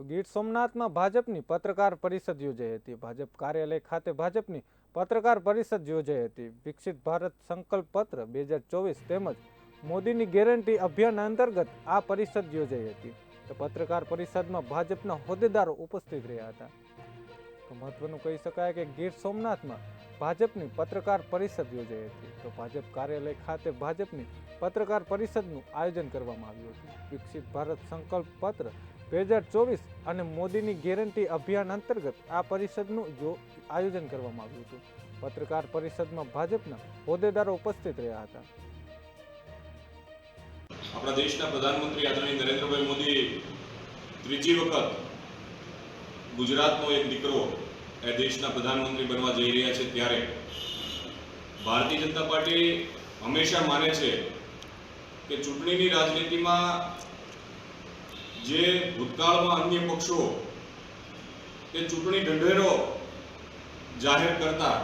તો ગીર સોમનાથમાં ભાજપની પત્રકાર પરિષદ યોજાઈ હતી. ભાજપ કાર્યાલય ખાતે ભાજપની પત્રકાર પરિષદ યોજાઈ હતી. વિકસિત ભારત સંકલ્પ પત્ર બે હજાર ચોવીસ તેમજ મોદીની ગેરંટી અભિયાન અંતર્ગત આ પરિષદ યોજાઈ હતી. તો પત્રકાર પરિષદમાં ભાજપના હોદ્દેદારો ઉપસ્થિત રહ્યા હતા. તો મહત્વનું કહી શકાય કે ગીર સોમનાથમાં ભાજપની પત્રકાર પરિષદ યોજાઈ હતી. તો ભાજપ કાર્યાલય ખાતે ભાજપની પત્રકાર પરિષદનું આયોજન કરવામાં આવ્યું હતું. વિકસિત ભારત સંકલ્પ પત્ર બે હજાર ચોવીસ અને મોદીની ગેરંટી અભિયાન અંતર્ગત આ પરિષદનું જો આયોજન કરવામાં આવ્યું હતું. પત્રકાર પરિષદમાં ભાજપના હોદ્દેદારો ઉપસ્થિત રહ્યા હતા. આપણા દેશના પ્રધાનમંત્રી આદરણીય નરેન્દ્રભાઈ મોદી ત્રીજી વખત ગુજરાતનો એક દીકરો એ દેશના પ્રધાનમંત્રી બનવા જઈ રહ્યા છે ત્યારે ભારતીય જનતા પાર્ટી હંમેશા માને છે કે ચૂંટણીની રાજનીતિમાં જે ભૂતકાળમાં અન્ય પક્ષો તે ચૂંટણી ઢંઢેરો જાહેર કરતા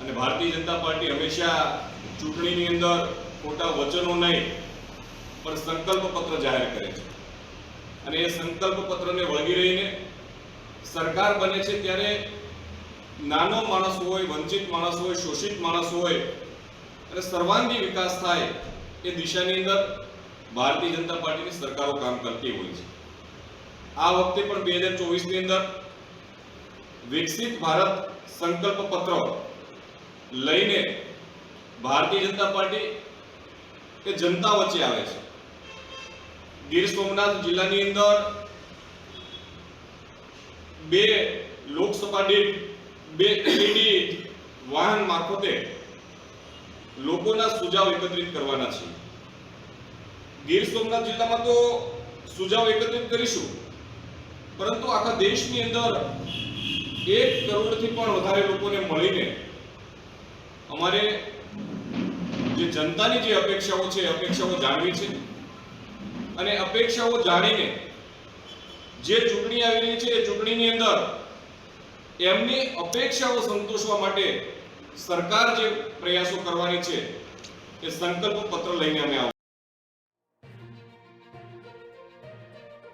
અને ભારતીય જનતા પાર્ટી હંમેશા ચૂંટણીની અંદર ખોટા વચનો નહીં, પણ સંકલ્પ પત્ર જાહેર કરે છે. અને એ સંકલ્પ પત્રને વળગી રહીને સરકાર બને છે ત્યારે નાનો માણસ હોય, વંચિત માણસ હોય, શોષિત માણસ હોય, અને સર્વાંગી વિકાસ થાય એ દિશાની અંદર ભારતીય જનતા પાર્ટીની સરકારો કામ કરતી હોય છે. આ વખતે પણ બે હજાર ચોવીસની અંદર વિકસિત ભારત સંકલ્પ પત્ર લઈને ભારતીય જનતા પાર્ટી એ જનતા વચ્ચે આવે છે. ગીર સોમનાથ જિલ્લાની અંદર બે લોકસભા દીઠ બે એલઈડી વાહન મારફતે લોકોના સુઝાવ એકત્રિત કરવાના છે. ગીર સોમનાથ જિલ્લામાં તો સુઝાવ એકત્રિત કરીશું, પરંતુ આખા દેશની અંદર એક કરોડથી પણ વધારે લોકોને મળીને અમારે જે જનતાની જે અપેક્ષાઓ છે અપેક્ષાઓ જાણવી છે. અને અપેક્ષાઓ જાણીને જે ચૂંટણી આવી રહી છે, એ ચૂંટણીની અંદર એમની અપેક્ષાઓ સંતોષવા માટે સરકાર જે પ્રયાસો કરવાની છે, એ સંકલ્પ પત્ર લઈને અમે આવવાના